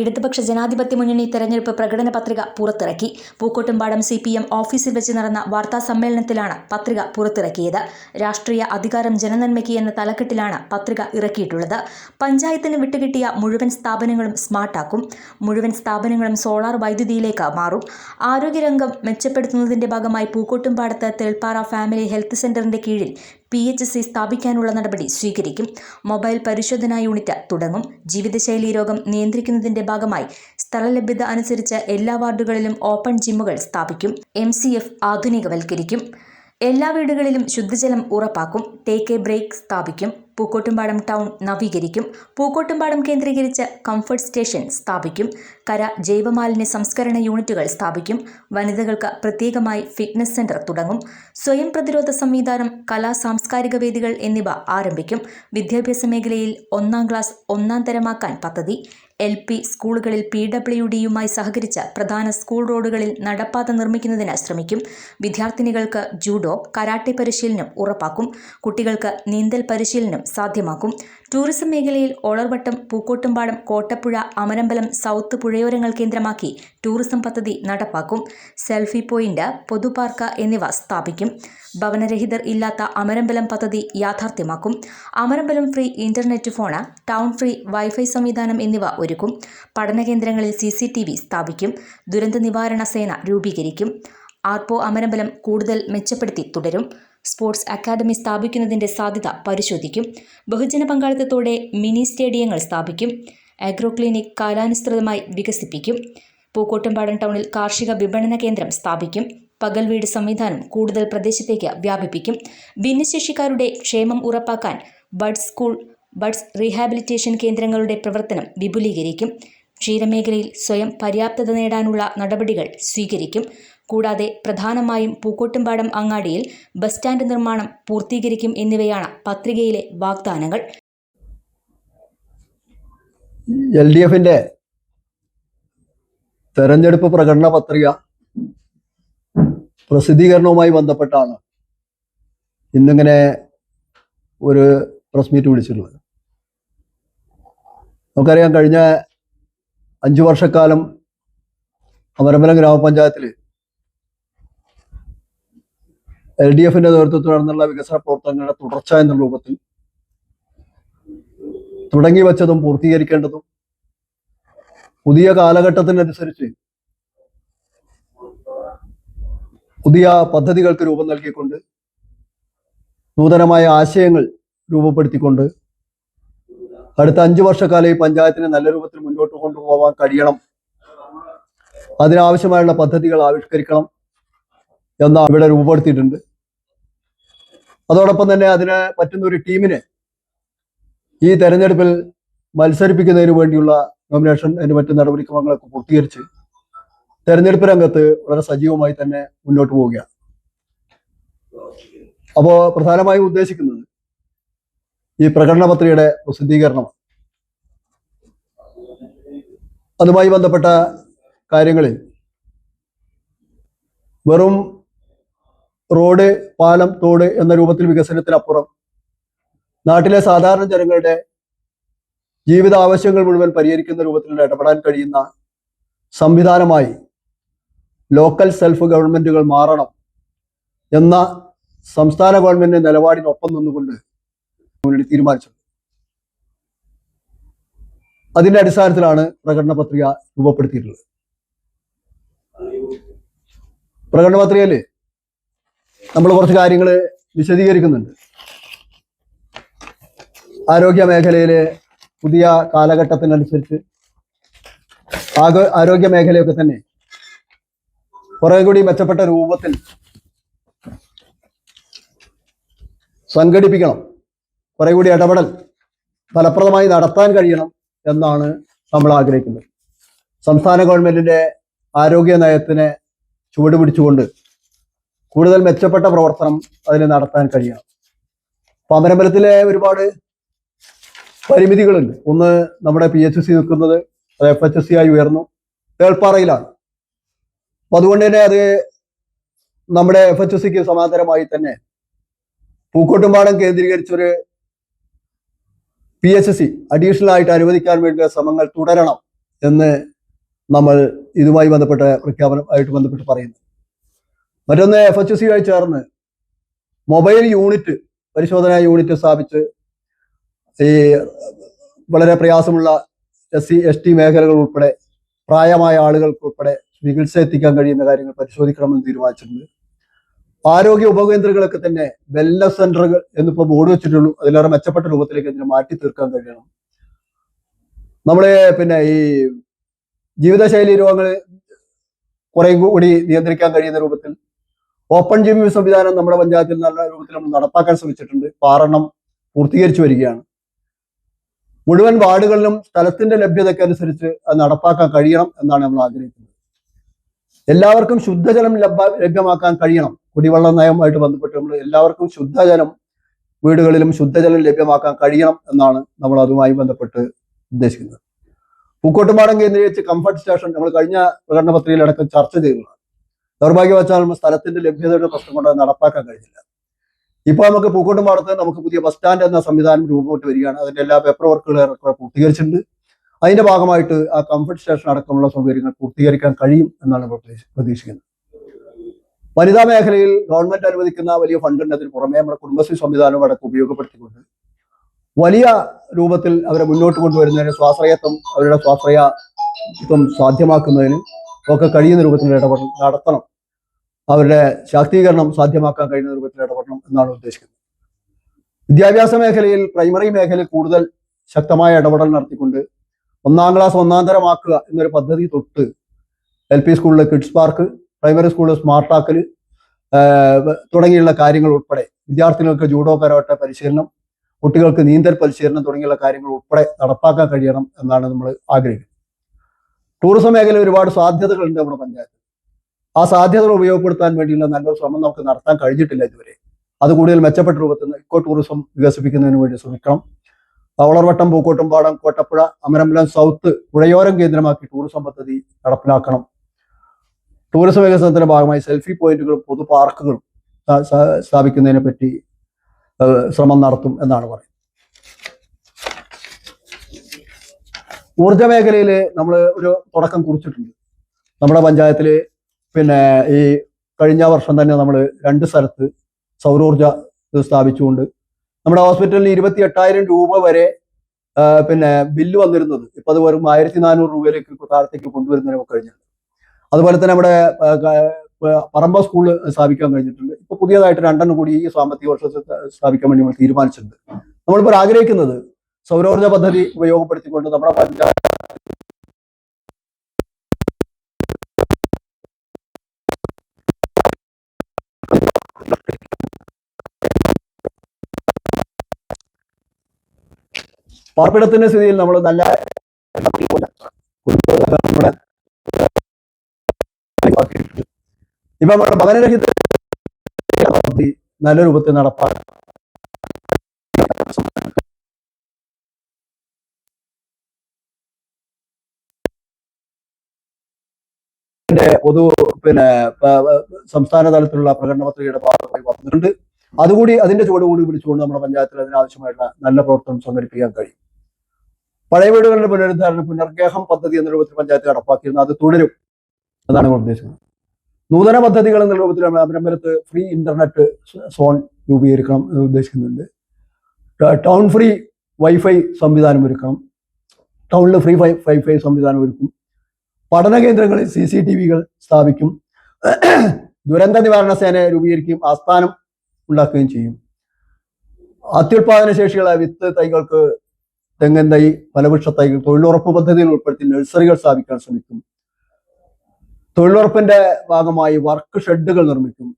ഇടതുപക്ഷ ജനാധിപത്യ മുന്നണി തെരഞ്ഞെടുപ്പ് പ്രകടന പത്രിക പുറത്തിറക്കി. പൂക്കോട്ടുംപാടം സി പി എം ഓഫീസിൽ വെച്ച് നടന്ന വാർത്താ സമ്മേളനത്തിലാണ് പത്രിക പുറത്തിറക്കിയത്. രാഷ്ട്രീയ അധികാരം ജനനന്മയ്ക്ക് എന്ന തലക്കെട്ടിലാണ് പത്രിക ഇറക്കിയിട്ടുള്ളത്. പഞ്ചായത്തിന് വിട്ടുകിട്ടിയ മുഴുവൻ സ്ഥാപനങ്ങളും സ്മാർട്ടാക്കും. മുഴുവൻ സ്ഥാപനങ്ങളും സോളാർ വൈദ്യുതിയിലേക്ക് മാറും. ആരോഗ്യരംഗം മെച്ചപ്പെടുത്തുന്നതിന്റെ ഭാഗമായി പൂക്കോട്ടുംപാടത്ത് തെൽപ്പാറ ഫാമിലി ഹെൽത്ത് സെന്ററിന്റെ കീഴിൽ പി എച്ച് സി സ്ഥാപിക്കാനുള്ള നടപടി സ്വീകരിക്കും. മൊബൈൽ പരിശോധനാ യൂണിറ്റ് തുടങ്ങും. ജീവിതശൈലി രോഗം നിയന്ത്രിക്കുന്നതിന്റെ ഭാഗമായി സ്ഥലലഭ്യത അനുസരിച്ച് എല്ലാ വാർഡുകളിലും ഓപ്പൺ ജിമ്മുകൾ സ്ഥാപിക്കും. എം സി എഫ് ആധുനികവൽക്കരിക്കും. എല്ലാ വീടുകളിലും ശുദ്ധജലം ഉറപ്പാക്കും. ടേക്ക് എ ബ്രേക്ക് സ്ഥാപിക്കും. പൂക്കോട്ടുംപാടം ടൗൺ നവീകരിക്കും. പൂക്കോട്ടുംപാടം കേന്ദ്രീകരിച്ച് കംഫർട്ട് സ്റ്റേഷൻ സ്ഥാപിക്കും. കര ജൈവമാലിന്യ സംസ്കരണ യൂണിറ്റുകൾ സ്ഥാപിക്കും. വനിതകൾക്ക് പ്രത്യേകമായി ഫിറ്റ്നസ് സെന്റർ തുടങ്ങും. സ്വയം പ്രതിരോധ സംവിധാനം കലാ സാംസ്കാരിക വേദികൾ എന്നിവ ആരംഭിക്കും. വിദ്യാഭ്യാസ മേഖലയിൽ ഒന്നാം ക്ലാസ് ഒന്നാം തരമാക്കാൻ പദ്ധതി. എൽ പി സ്കൂളുകളിൽ പി ഡബ്ല്യു ഡിയുമായി സഹകരിച്ച് പ്രധാന സ്കൂൾ റോഡുകളിൽ നടപ്പാത നിർമ്മിക്കുന്നതിന് ശ്രമിക്കും. വിദ്യാർത്ഥിനികൾക്ക് ജൂഡോ കരാട്ടെ പരിശീലനം ഉറപ്പാക്കും. കുട്ടികൾക്ക് നീന്തൽ പരിശീലനം സാധ്യമാക്കും. ടൂറിസം മേഖലയിൽ ഓളർവട്ടം പൂക്കോട്ടുംപാടം കോട്ടപ്പുഴ അമരമ്പലം സൗത്ത് പുഴയോരങ്ങൾ കേന്ദ്രമാക്കി ടൂറിസം പദ്ധതി നടപ്പാക്കും. സെൽഫി പോയിന്റ് പൊതുപാർക്ക് എന്നിവ സ്ഥാപിക്കും. ഭവനരഹിതർ ഇല്ലാത്ത അമരമ്പലം പദ്ധതി യാഥാർത്ഥ്യമാക്കും. Amarambalam free internet phone town free wifi സംവിധാനം എന്നിവ ഒരുക്കും. പഠന കേന്ദ്രങ്ങളിൽ സി സി ടി വി സ്ഥാപിക്കും. ദുരന്ത നിവാരണ സേന രൂപീകരിക്കും. ആർപോ അമരമ്പലം കൂടുതൽ മെച്ചപ്പെടുത്തി തുടരും. സ്പോർട്സ് അക്കാദമി സ്ഥാപിക്കുന്നതിന്റെ സാധ്യത പരിശോധിക്കും. ബഹുജന പങ്കാളിത്തത്തോടെ മിനി സ്റ്റേഡിയങ്ങൾ സ്ഥാപിക്കും. അഗ്രോ ക്ലിനിക് കാലാനുസൃതമായി വികസിപ്പിക്കും. പൂക്കോട്ടുംപാടൻ ടൗണിൽ കാർഷിക വിപണന കേന്ദ്രം സ്ഥാപിക്കും. പകൽ വീട് സംവിധാനം കൂടുതൽ പ്രദേശത്തേക്ക് വ്യാപിപ്പിക്കും. ഭിന്നശേഷിക്കാരുടെ ക്ഷേമം ഉറപ്പാക്കാൻ ബഡ് സ്കൂൾ ബഡ്സ് റീഹാബിലിറ്റേഷൻ കേന്ദ്രങ്ങളുടെ പ്രവർത്തനം വിപുലീകരിക്കും. ക്ഷീരമേഖലയിൽ സ്വയം പര്യാപ്തത നേടാനുള്ള നടപടികൾ സ്വീകരിക്കും. കൂടാതെ പ്രധാനമായും പൂക്കോട്ടുംപാടം അങ്ങാടിയിൽ ബസ് സ്റ്റാൻഡ് നിർമ്മാണം പൂർത്തീകരിക്കും എന്നിവയാണ് പത്രികയിലെ വാഗ്ദാനങ്ങൾ. എൽ ഡി എഫിന്റെ തെരഞ്ഞെടുപ്പ് പ്രകടന പത്രിക പ്രസിദ്ധീകരണവുമായി ബന്ധപ്പെട്ടാണ് ഇന്നിങ്ങനെ ഒരു പ്രസ് മീറ്റ് വിളിച്ചിട്ടുള്ളത്. നമുക്കറിയാം കഴിഞ്ഞ അഞ്ചു വർഷക്കാലം അമരമ്പലം ഗ്രാമപഞ്ചായത്തിൽ എൽ ഡി എഫിന്റെ നേതൃത്വത്തിൽ നടന്നുള്ള വികസന പ്രവർത്തനങ്ങളുടെ തുടർച്ച എന്ന രൂപത്തിൽ തുടങ്ങി വച്ചതും പൂർത്തീകരിക്കേണ്ടതും പുതിയ കാലഘട്ടത്തിനനുസരിച്ച് പുതിയ പദ്ധതികൾക്ക് രൂപം നൽകിക്കൊണ്ട് നൂതനമായ ആശയങ്ങൾ രൂപപ്പെടുത്തിക്കൊണ്ട് അടുത്ത അഞ്ചു വർഷക്കാലം ഈ പഞ്ചായത്തിനെ നല്ല രൂപത്തിൽ മുന്നോട്ട് കൊണ്ടുപോകാൻ കഴിയണം. അതിനാവശ്യമായുള്ള പദ്ധതികൾ ആവിഷ്കരിക്കണം എന്ന ഇവിടെ രൂപപ്പെടുത്തിയിട്ടുണ്ട്. അതോടൊപ്പം തന്നെ അതിന് പറ്റുന്ന ഒരു ടീമിനെ ഈ തെരഞ്ഞെടുപ്പിൽ മത്സരിപ്പിക്കുന്നതിന് വേണ്ടിയുള്ള നോമിനേഷൻ അതിന് മറ്റു നടപടിക്രമങ്ങളൊക്കെ പൂർത്തീകരിച്ച് തെരഞ്ഞെടുപ്പ് രംഗത്ത് വളരെ സജീവമായി തന്നെ മുന്നോട്ട് പോവുകയാണ്. അപ്പോ പ്രധാനമായും ഉദ്ദേശിക്കുന്നത് ഈ പ്രകടന പത്രികയുടെ പ്രസിദ്ധീകരണം അതുമായി ബന്ധപ്പെട്ട കാര്യങ്ങളിൽ വെറും റോഡ് പാലം തോട് എന്ന രൂപത്തിൽ വികസനത്തിനപ്പുറം. നാട്ടിലെ സാധാരണ ജനങ്ങളുടെ ജീവിത ആവശ്യങ്ങൾ മുഴുവൻ പരിഹരിക്കുന്ന രൂപത്തിൽ ഇടപെടാൻ കഴിയുന്ന സംവിധാനമായി ലോക്കൽ സെൽഫ് ഗവൺമെന്റുകൾ മാറണം എന്ന സംസ്ഥാന ഗവൺമെന്റിന്റെ നിലപാടിനൊപ്പം നിന്നുകൊണ്ട് മുന്നണി തീരുമാനിച്ചത്. അതിന്റെ അടിസ്ഥാനത്തിലാണ് പ്രകടന പത്രിക രൂപപ്പെടുത്തിയിട്ടുള്ളത്. പ്രകടന പത്രികയിൽ നമ്മൾ കുറച്ച് കാര്യങ്ങൾ വിശദീകരിക്കുന്നുണ്ട്. ആരോഗ്യ മേഖലയിലെ പുതിയ കാലഘട്ടത്തിനനുസരിച്ച് ആഗ ആരോഗ്യ മേഖലയൊക്കെ തന്നെ കുറെ കൂടി മെച്ചപ്പെട്ട രൂപത്തിൽ സംഘടിപ്പിക്കണം. കുറെ കൂടി ഇടപെടൽ ഫലപ്രദമായി നടത്താൻ കഴിയണം എന്നാണ് നമ്മൾ ആഗ്രഹിക്കുന്നത്. സംസ്ഥാന ഗവൺമെന്റിന്റെ ആരോഗ്യ നയത്തിനെ ചുവട് പിടിച്ചുകൊണ്ട് കൂടുതൽ മെച്ചപ്പെട്ട പ്രവർത്തനം അതിന് നടത്താൻ കഴിയണം. പാമരമ്പലത്തിലെ ഒരുപാട് പരിമിതികളുണ്ട്. ഒന്ന് നമ്മുടെ പി എച്ച് സി നിൽക്കുന്നത് അത് എഫ് എച്ച് സി ആയി ഉയർന്നു. തേൾപ്പാറയിലാണ് അപ്പൊ അതുകൊണ്ട് തന്നെ അത് നമ്മുടെ എഫ് എച്ച് സിക്ക് സമാന്തരമായി തന്നെ പൂക്കോട്ടുംപാടം കേന്ദ്രീകരിച്ചൊരു പി എച്ച് സി അഡീഷണൽ ആയിട്ട് അനുവദിക്കാൻ വേണ്ടിയുള്ള ശ്രമങ്ങൾ തുടരണം എന്ന് നമ്മൾ ഇതുമായി ബന്ധപ്പെട്ട പ്രഖ്യാപനം ആയിട്ട് ബന്ധപ്പെട്ട് പറയുന്നു. മറ്റൊന്ന് എഫ് എച്ച് സിയുമായി ചേർന്ന് മൊബൈൽ യൂണിറ്റ് പരിശോധനാ യൂണിറ്റ് സ്ഥാപിച്ച് ഈ വളരെ പ്രയാസമുള്ള എസ് സി എസ് ടി മേഖലകൾ ഉൾപ്പെടെ പ്രായമായ ആളുകൾക്ക് ഉൾപ്പെടെ ചികിത്സ എത്തിക്കാൻ കഴിയുന്ന കാര്യങ്ങൾ പരിശോധിക്കണമെന്ന് തീരുമാനിച്ചിട്ടുണ്ട്. ആരോഗ്യ ഉപകേന്ദ്രങ്ങളൊക്കെ തന്നെ വെൽനസ് സെന്ററുകൾ എന്നിപ്പോ ബോർഡ് വെച്ചിട്ടുള്ളൂ. അതിലേറെ മെച്ചപ്പെട്ട രൂപത്തിലേക്ക് ഇതിനെ മാറ്റി തീർക്കാൻ കഴിയണം. നമ്മളെ പിന്നെ ഈ ജീവിതശൈലി രോഗങ്ങൾ കുറേ കൂടി നിയന്ത്രിക്കാൻ കഴിയുന്ന രൂപത്തിൽ ഓപ്പൺ ജിം സംവിധാനം നമ്മുടെ പഞ്ചായത്തിൽ നല്ല രൂപത്തിൽ നമ്മൾ നടപ്പാക്കാൻ ശ്രമിച്ചിട്ടുണ്ട്. പാറണം പൂർത്തീകരിച്ചു വരികയാണ്. മുഴുവൻ വാർഡുകളിലും സ്ഥലത്തിന്റെ ലഭ്യതയ്ക്ക് അനുസരിച്ച് അത് നടപ്പാക്കാൻ കഴിയണം എന്നാണ് നമ്മൾ ആഗ്രഹിക്കുന്നത്. എല്ലാവർക്കും ശുദ്ധജലം ലഭ്യ ലഭ്യമാക്കാൻ കഴിയണം. കുടിവെള്ള നയവുമായിട്ട് ബന്ധപ്പെട്ട് നമ്മൾ എല്ലാവർക്കും ശുദ്ധജലം വീടുകളിലും ശുദ്ധജലം ലഭ്യമാക്കാൻ കഴിയണം എന്നാണ് നമ്മൾ അതുമായി ബന്ധപ്പെട്ട് ഉദ്ദേശിക്കുന്നത്. പൂക്കോട്ടുമാടം കേന്ദ്രീകരിച്ച് കംഫർട്ട് സ്റ്റേഷൻ നമ്മൾ കഴിഞ്ഞ പ്രകടന പത്രികയിലടക്കം ചർച്ച ചെയ്തതാണ്. ദൗർഭാഗ്യവശാൽ സ്ഥലത്തിന്റെ ലഭ്യതയുടെ പ്രശ്നം കൊണ്ട് നടപ്പാക്കാൻ കഴിഞ്ഞില്ല. ഇപ്പൊ നമുക്ക് പൂക്കോട്ടുംപാടത്ത് നമുക്ക് പുതിയ ബസ് സ്റ്റാൻഡ് എന്ന സംവിധാനം രൂപപ്പെട്ട് വരികയാണ്. അതിന്റെ എല്ലാ പേപ്പർ വർക്കുകളും പൂർത്തീകരിച്ചിട്ടുണ്ട്. അതിന്റെ ഭാഗമായിട്ട് ആ കംഫർട്ട് സ്റ്റേഷൻ അടക്കമുള്ള സൗകര്യങ്ങൾ പൂർത്തീകരിക്കാൻ കഴിയും എന്നാണ് പ്രതീക്ഷിക്കുന്നത്. വനിതാ മേഖലയിൽ ഗവൺമെന്റ് അനുവദിക്കുന്ന വലിയ ഫണ്ടുണ്ട് അതിന് പുറമെ നമ്മുടെ കുടുംബശ്രീ സംവിധാനവും അടക്കം ഉപയോഗപ്പെടുത്തിക്കൊണ്ട് വലിയ രൂപത്തിൽ അവരെ മുന്നോട്ട് കൊണ്ടുവരുന്നതിന് സ്വാശ്രയത്വം അവരുടെ സ്വാശ്രയത്വം സാധ്യമാക്കുന്നതിന് ഒക്കെ കഴിയുന്ന രൂപത്തിൽ ഇടപെടണം നടത്തണം. അവരുടെ ശാക്തീകരണം സാധ്യമാക്കാൻ കഴിയുന്ന രൂപത്തിൽ ഇടപെടണം എന്നാണ് ഉദ്ദേശിക്കുന്നത്. വിദ്യാഭ്യാസ മേഖലയിൽ പ്രൈമറി മേഖലയിൽ കൂടുതൽ ശക്തമായ ഇടപെടൽ നടത്തിക്കൊണ്ട് ഒന്നാം ക്ലാസ് ഒന്നാം തരമാക്കുക എന്നൊരു പദ്ധതി തൊട്ട് എൽ പി സ്കൂളിലെ കിഡ്സ് പാർക്ക് പ്രൈമറി സ്കൂളിൽ സ്മാർട്ട് ആക്കൽ തുടങ്ങിയുള്ള കാര്യങ്ങൾ ഉൾപ്പെടെ വിദ്യാർത്ഥികൾക്ക് ജൂഡോ കരോട്ട പരിശീലനം കുട്ടികൾക്ക് നീന്തൽ പരിശീലനം തുടങ്ങിയുള്ള കാര്യങ്ങൾ ഉൾപ്പെടെ നടപ്പാക്കാൻ കഴിയണം എന്നാണ് നമ്മൾ ആഗ്രഹിക്കുന്നത്. ടൂറിസം മേഖല ഒരുപാട് സാധ്യതകളുണ്ട് നമ്മുടെ പഞ്ചായത്ത് ആ സാധ്യതകൾ ഉപയോഗപ്പെടുത്താൻ വേണ്ടിയുള്ള നല്ലൊരു ശ്രമം നമുക്ക് നടത്താൻ കഴിഞ്ഞിട്ടില്ല ഇതുവരെ. അത് കൂടുതൽ മെച്ചപ്പെട്ട രൂപത്തിൽ ഇക്കോ ടൂറിസം വികസിപ്പിക്കുന്നതിന് വേണ്ടി ശ്രമിക്കണം. വളർവട്ടം പൂക്കോട്ടുംപാടം കോട്ടപ്പുഴ അമരമ്പലം സൗത്ത് പുഴയോരം കേന്ദ്രമാക്കി ടൂറിസം പദ്ധതി നടപ്പിലാക്കണം. ടൂറിസം വികസനത്തിന്റെ ഭാഗമായി സെൽഫി പോയിന്റുകളും പൊതു പാർക്കുകളും സ്ഥാ- സ്ഥാ- സ്ഥാപിക്കുന്നതിനെ പറ്റി ശ്രമം നടത്തും എന്നാണ് പറയുന്നത്. ഊർജ മേഖലയിൽ നമ്മൾ ഒരു തുടക്കം കുറിച്ചിട്ടുണ്ട്. നമ്മുടെ പഞ്ചായത്തിൽ പിന്നെ ഈ കഴിഞ്ഞ വർഷം തന്നെ നമ്മൾ രണ്ട് സ്ഥലത്ത് സൗരോർജ സ്ഥാപിച്ചുകൊണ്ട് നമ്മുടെ ഹോസ്പിറ്റലിൽ ഇരുപത്തി എട്ടായിരം രൂപ വരെ പിന്നെ ബില്ല് വന്നിരുന്നത്. ഇപ്പൊ അത് വെറും ആയിരത്തി നാനൂറ് രൂപയിലേക്ക് താഴത്തേക്ക് കൊണ്ടുവരുന്നതിന് കഴിഞ്ഞിട്ടുണ്ട്. അതുപോലെ തന്നെ നമ്മുടെ പറമ്പ സ്കൂൾ സ്ഥാപിക്കാൻ കഴിഞ്ഞിട്ടുണ്ട്. ഇപ്പൊ പുതിയതായിട്ട് രണ്ടെണ്ണം കൂടി ഈ സാമ്പത്തിക വർഷത്തിൽ സ്ഥാപിക്കാൻ വേണ്ടി നമ്മൾ തീരുമാനിച്ചിട്ടുണ്ട്. നമ്മളിപ്പോൾ ആഗ്രഹിക്കുന്നത് സൗരോർജ പദ്ധതി ഉപയോഗപ്പെടുത്തിക്കൊണ്ട് നമ്മുടെ പഞ്ചായത്ത് പാർപ്പിടത്തിന്റെ സ്ഥിതിയിൽ നമ്മൾ നല്ല നമ്മുടെ ഇപ്പൊ നമ്മുടെ ഭവനരഹിത പദ്ധതി നല്ല രൂപത്തിൽ നടപ്പാക്കും പൊതു പിന്നെ സംസ്ഥാന തലത്തിലുള്ള പ്രകടന പത്രികയുടെ ഭാഗമായി വന്നിട്ടുണ്ട്. അതുകൂടി അതിന്റെ ചുവടുകൂടി വിളിച്ചുകൊണ്ട് നമ്മുടെ പഞ്ചായത്തിൽ അതിനാവശ്യമായിട്ടുള്ള നല്ല പ്രവർത്തനം സംഘടിപ്പിക്കാൻ കഴിയും. പഴയ വീടുകളുടെ പുനരുദ്ധാരണ പുനർഗേഹം പദ്ധതി എന്ന രൂപത്തിൽ പഞ്ചായത്ത് നടപ്പാക്കിയിരുന്നു. അത് തുടരും. എന്നാണ് നമ്മൾ ഉദ്ദേശിക്കുന്നത് നൂതന പദ്ധതികൾ എന്ന രൂപത്തിൽ അമരമ്പലത്ത് ഫ്രീ ഇന്റർനെറ്റ് സോൺ രൂപീകരിക്കണം എന്ന് ഉദ്ദേശിക്കുന്നുണ്ട്. ടൗൺ ഫ്രീ വൈഫൈ സംവിധാനം ഒരുക്കണം. ടൗണിൽ ഫ്രീ വൈഫൈ സംവിധാനം ഒരുക്കും. പഠന കേന്ദ്രങ്ങളിൽ സി സി ടി വികൾ സ്ഥാപിക്കും. ദുരന്ത നിവാരണ സേന രൂപീകരിക്കുകയും ആസ്ഥാനം ഉണ്ടാക്കുകയും ചെയ്യും. അത്യുൽപാദന ശേഷിയുള്ള വിത്ത് തൈകൾക്ക് തെങ്ങൻ തൈ ഫലവൃക്ഷ തൈകൾ തൊഴിലുറപ്പ് പദ്ധതിയിൽ ഉൾപ്പെടുത്തി നഴ്സറികൾ സ്ഥാപിക്കാൻ ശ്രമിക്കും. തൊഴിലുറപ്പിന്റെ ഭാഗമായി വർക്ക് ഷെഡുകൾ നിർമ്മിക്കും.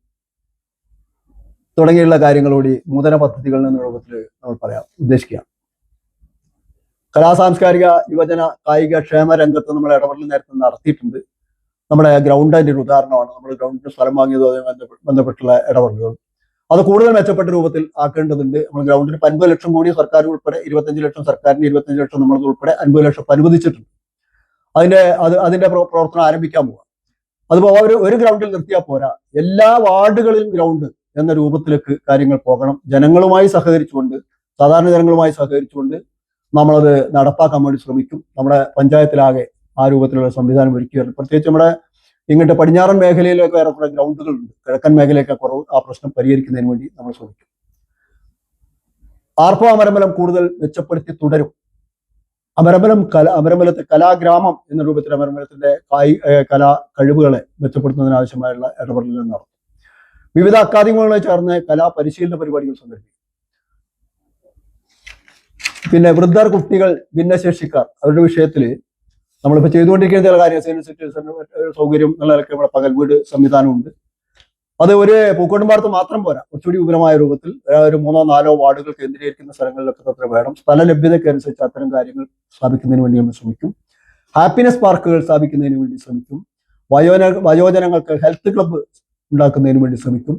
തുടങ്ങിയുള്ള കാര്യങ്ങളോടി നൂതന പദ്ധതികളുടെ രൂപത്തിൽ നമ്മൾ പറയാം ഉദ്ദേശിക്കുക കലാ സാംസ്കാരിക യുവജന കായിക ക്ഷേമ രംഗത്ത് നമ്മൾ ഇടപെടൽ നേരത്തെ നടത്തിയിട്ടുണ്ട്. നമ്മുടെ ഗ്രൗണ്ട് അതിന്റെ ഒരു ഉദാഹരണമാണ്. നമ്മൾ ഗ്രൗണ്ടിന് സ്ഥലം വാങ്ങിയതോ അതുമായി ബന്ധപ്പെട്ടുള്ള ഇടപെടലുകൾ. അത് കൂടുതൽ മെച്ചപ്പെട്ട രൂപത്തിൽ ആക്കേണ്ടതുണ്ട്. നമ്മൾ ഗ്രൗണ്ടിന് അൻപത് ലക്ഷം കോടി സർക്കാർ ഉൾപ്പെടെ ഇരുപത്തഞ്ച് ലക്ഷം സർക്കാരിന് ഇരുപത്തഞ്ച് ലക്ഷം നമ്മൾ ഉൾപ്പെടെ അൻപത് ലക്ഷം അനുവദിച്ചിട്ടുണ്ട് അതിന്റെ അത് അതിന്റെ പ്രവർത്തനം ആരംഭിക്കാൻ പോവാം. അതുപോലെ ഒരു ഒരു ഗ്രൗണ്ടിൽ നിർത്തിയാൽ പോരാ. എല്ലാ വാർഡുകളിലും ഗ്രൗണ്ട് എന്ന രൂപത്തിലേക്ക് കാര്യങ്ങൾ പോകണം. ജനങ്ങളുമായി സഹകരിച്ചുകൊണ്ട് സാധാരണ ജനങ്ങളുമായി സഹകരിച്ചുകൊണ്ട് നമ്മളത് നടപ്പാക്കാൻ വേണ്ടി ശ്രമിക്കും. നമ്മുടെ പഞ്ചായത്തിലാകെ ആ രൂപത്തിലുള്ള സംവിധാനം ഒരുക്കുകയാണ് പ്രത്യേകിച്ച് നമ്മുടെ ഇങ്ങോട്ട് പടിഞ്ഞാറൻ മേഖലയിലൊക്കെ വേറെ കുറേ ഗ്രൗണ്ടുകളുണ്ട്. കിഴക്കൻ മേഖലയൊക്കെ കുറവ് ആ പ്രശ്നം പരിഹരിക്കുന്നതിന് വേണ്ടി നമ്മൾ ശ്രമിക്കും. ആർപ്പ അമരമ്പലം കൂടുതൽ മെച്ചപ്പെടുത്തി തുടരും. അമരമ്പലം കല അമരമ്പലത്തെ കലാഗ്രാമം എന്ന രൂപത്തിൽ അമരമ്പലത്തിന്റെ കായി കലാ കഴിവുകളെ മെച്ചപ്പെടുത്തുന്നതിന് ആവശ്യമായുള്ള ഇടപെടലുകൾ നടത്തും. വിവിധ അക്കാദമികളെ ചേർന്ന് കലാ പരിശീലന പരിപാടികൾ സംഘടിപ്പിക്കും. പിന്നെ വൃദ്ധർ കുട്ടികൾ ഭിന്നശേഷിക്കാർ അവരുടെ വിഷയത്തിൽ നമ്മളിപ്പോൾ ചെയ്തുകൊണ്ടിരിക്കുന്ന ചില കാര്യം സൗകര്യം എന്നുള്ള നിലയ്ക്ക് നമ്മുടെ പകൽ വീട് സംവിധാനമുണ്ട്. അത് ഒരു പൂക്കോട്ടുംപാടത്ത് മാത്രം പോരാ. കുറച്ചുകൂടി വിപുലമായ രൂപത്തിൽ ഒരു മൂന്നോ നാലോ വാർഡുകൾ കേന്ദ്രീകരിക്കുന്ന സ്ഥലങ്ങളിലൊക്കെ അത്ര വേണം. സ്ഥല ലഭ്യതയ്ക്ക് അനുസരിച്ച് അത്തരം കാര്യങ്ങൾ സ്ഥാപിക്കുന്നതിന് വേണ്ടി നമ്മൾ ശ്രമിക്കും. ഹാപ്പിനെസ് പാർക്കുകൾ സ്ഥാപിക്കുന്നതിന് വേണ്ടി ശ്രമിക്കും. വയോജന വയോജനങ്ങൾക്ക് ഹെൽത്ത് ക്ലബ്ബ് ഉണ്ടാക്കുന്നതിന് വേണ്ടി ശ്രമിക്കും.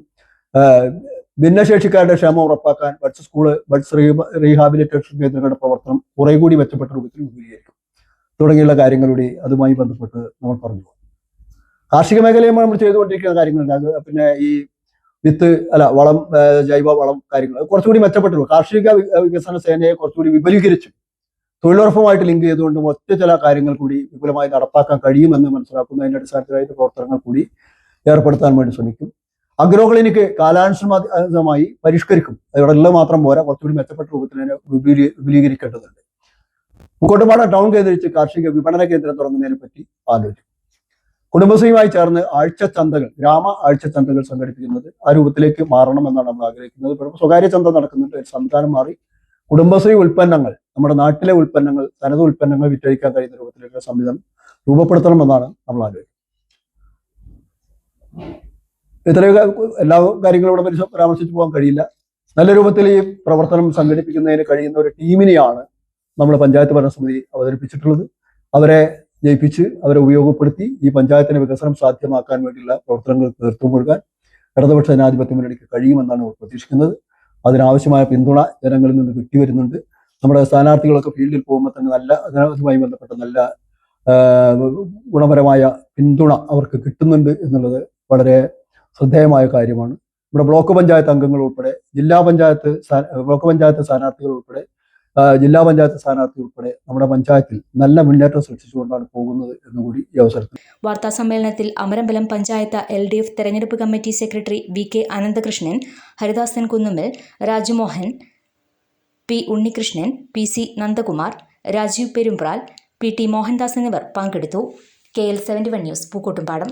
ഭിന്നശേഷിക്കാരുടെ ക്ഷേമം ഉറപ്പാക്കാൻ ബഡ്സ് സ്കൂൾ ബഡ്സ് റീഹാബിലിറ്റേഷൻ കേന്ദ്രങ്ങളുടെ പ്രവർത്തനം കുറെ കൂടി മെച്ചപ്പെട്ട രൂപത്തിൽ വിപുലീകരിക്കും. തുടങ്ങിയുള്ള കാര്യങ്ങളുടെ അതുമായി ബന്ധപ്പെട്ട് നമ്മൾ പറഞ്ഞു കാർഷിക മേഖലയിൽ നമ്മൾ ചെയ്തുകൊണ്ടിരിക്കുന്ന കാര്യങ്ങളുണ്ട്. പിന്നെ ഈ വിത്ത് അല്ല വളം ജൈവ വളം കാര്യങ്ങൾ കുറച്ചുകൂടി മെച്ചപ്പെട്ടു കാർഷിക വികസന സേനയെ കുറച്ചുകൂടി വിപുലീകരിച്ചു തൊഴിലുറപ്പുമായിട്ട് ലിങ്ക് ചെയ്തുകൊണ്ട് ഒറ്റ ചില കാര്യങ്ങൾ കൂടി വിപുലമായി നടപ്പാക്കാൻ കഴിയുമെന്ന് മനസ്സിലാക്കുന്നതിന്റെ അടിസ്ഥാനത്തിലായിട്ട് പ്രവർത്തനങ്ങൾ കൂടി ഏർപ്പെടുത്താൻ വേണ്ടി ശ്രമിക്കും. അഗ്രോ ക്ലിനിക്ക് കാലാനുസൃതമായി പരിഷ്കരിക്കും. ഉള്ളത് മാത്രം പോരാ. കുറച്ചുകൂടി മെച്ചപ്പെട്ട രൂപത്തിൽ വിപുലീകരിക്കേണ്ടതുണ്ട്. പൂക്കോട്ടുപാട ടൗൺ കേന്ദ്രീകരിച്ച് കാർഷിക വിപണന കേന്ദ്രം തുടങ്ങുന്നതിനെ പറ്റി ആലോചിക്കും. കുടുംബശ്രീയുമായി ചേർന്ന് ആഴ്ച ചന്തകൾ ഗ്രാമ ആഴ്ച ചന്തകൾ സംഘടിപ്പിക്കുന്നത് ആ രൂപത്തിലേക്ക് മാറണം എന്നാണ് നമ്മൾ ആഗ്രഹിക്കുന്നത്. ഇപ്പോൾ സ്വകാര്യ ചന്ത നടക്കുന്നുണ്ട്. സംവിധാനം മാറി കുടുംബശ്രീ ഉൽപ്പന്നങ്ങൾ നമ്മുടെ നാട്ടിലെ ഉൽപ്പന്നങ്ങൾ തനത് ഉൽപ്പന്നങ്ങൾ വിറ്റഴിക്കാൻ കഴിയുന്ന രൂപത്തിലേക്ക് സംവിധാനം രൂപപ്പെടുത്തണമെന്നാണ് നമ്മൾ ആലോചിക്കുന്നത് ഇത്രയൊക്കെ എല്ലാ കാര്യങ്ങളും ഇവിടെ പരിശോ- പരാമർശിച്ചു പോകാൻ കഴിയില്ല. നല്ല രൂപത്തിൽ ഈ പ്രവർത്തനം സംഘടിപ്പിക്കുന്നതിന് കഴിയുന്ന ഒരു ടീമിനെയാണ് നമ്മൾ പഞ്ചായത്ത് ഭരണസമിതി അവതരിപ്പിച്ചിട്ടുള്ളത്. അവരെ ജയിപ്പിച്ച് അവരെ ഉപയോഗപ്പെടുത്തി ഈ പഞ്ചായത്തിന് വികസനം സാധ്യമാക്കാൻ വേണ്ടിയുള്ള പ്രവർത്തനങ്ങൾ നേതൃത്വം കൊടുക്കാൻ ഇടതുപക്ഷ ജനാധിപത്യ മുന്നണിക്ക് കഴിയുമെന്നാണ് പ്രതീക്ഷിക്കുന്നത്. അതിനാവശ്യമായ പിന്തുണ ജനങ്ങളിൽ നിന്ന് കിട്ടി വരുന്നുണ്ട്. നമ്മുടെ സ്ഥാനാർത്ഥികളൊക്കെ ഫീൽഡിൽ പോകുമ്പോൾ തന്നെ നല്ല അതിനുമായി ബന്ധപ്പെട്ട നല്ല ഗുണപരമായ പിന്തുണ അവർക്ക് കിട്ടുന്നുണ്ട് എന്നുള്ളത് വളരെ ശ്രദ്ധേയമായ കാര്യമാണ്. നമ്മുടെ ബ്ലോക്ക് പഞ്ചായത്ത് അംഗങ്ങൾ ഉൾപ്പെടെ ജില്ലാ പഞ്ചായത്ത് ബ്ലോക്ക് പഞ്ചായത്ത് സ്ഥാനാർത്ഥികൾ ഉൾപ്പെടെ ജില്ലാ പഞ്ചായത്ത് സ്ഥാനാർത്ഥി ഉൾപ്പെടെ നമ്മുടെ പഞ്ചായത്തിൽ നല്ല മുന്നേറ്റം സൃഷ്ടിച്ചുകൊണ്ടാണ് പോകുന്നത് എന്നുകൂടി ഈ അവസരത്തിൽ. വാർത്താ സമ്മേളനത്തിൽ Amarambalam panchayat L D F തെരഞ്ഞെടുപ്പ് committee secretary V K Ananthakrishnan Haridasan Kunnummal Rajumohan P Unnikrishnan P C Nandakumar Rajeev Perumpral P T Mohandas എന്നിവർ പങ്കെടുത്തു. K L seventy one news Pookkottumpadam.